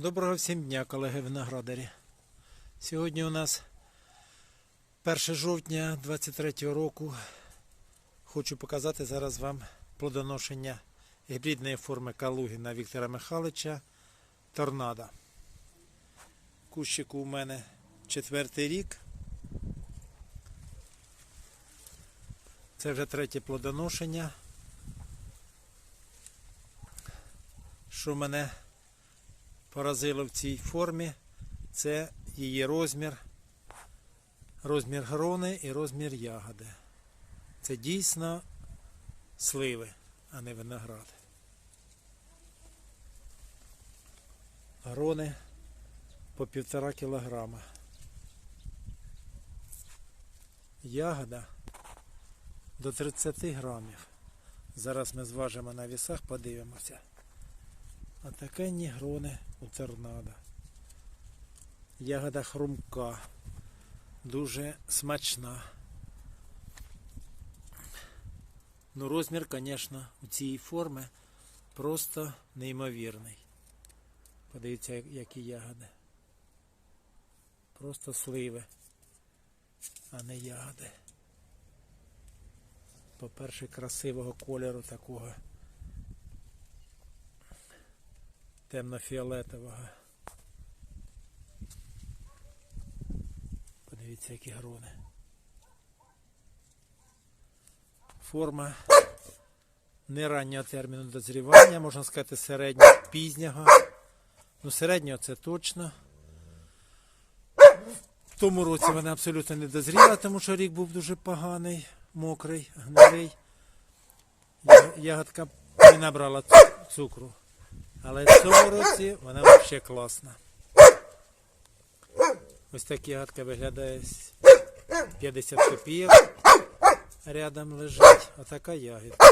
Доброго всім дня, колеги виноградарі. Сьогодні у нас 1 жовтня 23 року. Хочу показати зараз вам плодоношення гібридної форми Калугіна Віктора Михайловича Торнадо. Кущику у мене четвертий рік. Це вже третє плодоношення. Що мене поразило в цій формі, це її розмір, розмір грони і розмір ягоди. Це дійсно сливи, а не виноград. Грони по півтора кілограма. Ягода до 30 грамів. Зараз ми зважимо на вісах, подивимося. А таке грони у торнадо. Ягода хрумка, дуже смачна. Ну, розмір, звісно, у цієї форми просто неймовірний. Подивіться, як- які ягоди. Просто сливи, а не ягоди. По-перше, красивого кольору такого. Темно-фіолетового. Подивіться, які грони. Форма не раннього терміну дозрівання, можна сказати, середнього пізнього. Ну, середнього це точно. В тому році вона абсолютно не дозріла, тому що рік був дуже поганий, мокрий, гнилий. Ягодка не набрала цукру. Але в цьому році вона взагалі класна. Ось так ягодка виглядає 50 копійок. Рядом лежить. Отака ягідка.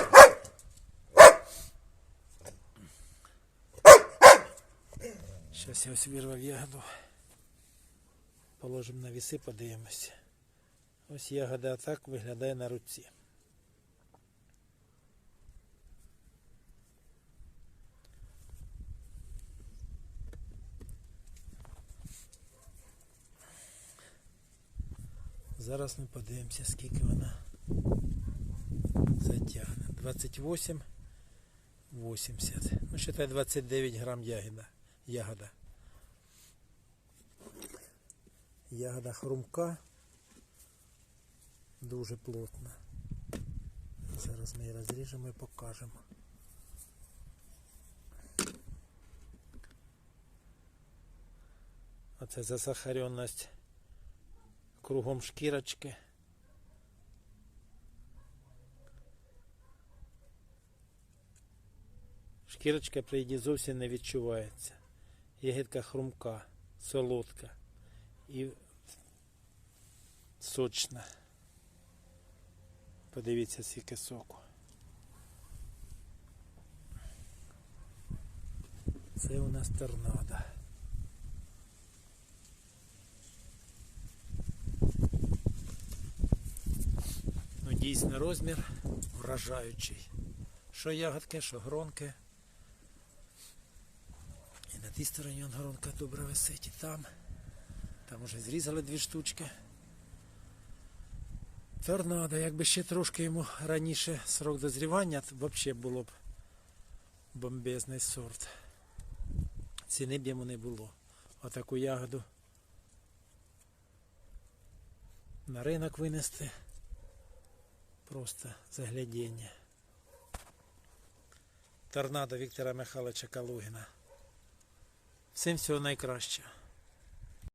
Зараз я ось вирвав ягоду. Положимо на віси, подивимося. Ось ягода так виглядає на руці. Зараз ми подивимося, скільки вона затягне. 28, 80. Ну, считай 29 грам ягода. Ягода. Ягода хрумка. Дуже плотна. Зараз ми її розріжемо і покажемо. Оце засахаренность кругом шкірочки. Шкірочка при їді зовсім не відчувається. Ягідка хрумка, солодка і сочна. Подивіться, скільки соку. Це у нас торнадо. Дійсно розмір вражаючий. Що ягодки, що гронки. І на тій стороні он гронка добре висить, і там. Там уже зрізали дві штучки. Торнадо, якби ще трошки йому раніше срок дозрівання, то взагалі було б бомбезний сорт. Ціни б йому не було. Отаку ягоду на ринок винести. Просто заглядіння. Торнадо Віктора Михайловича Калугіна. Всім всього найкращого.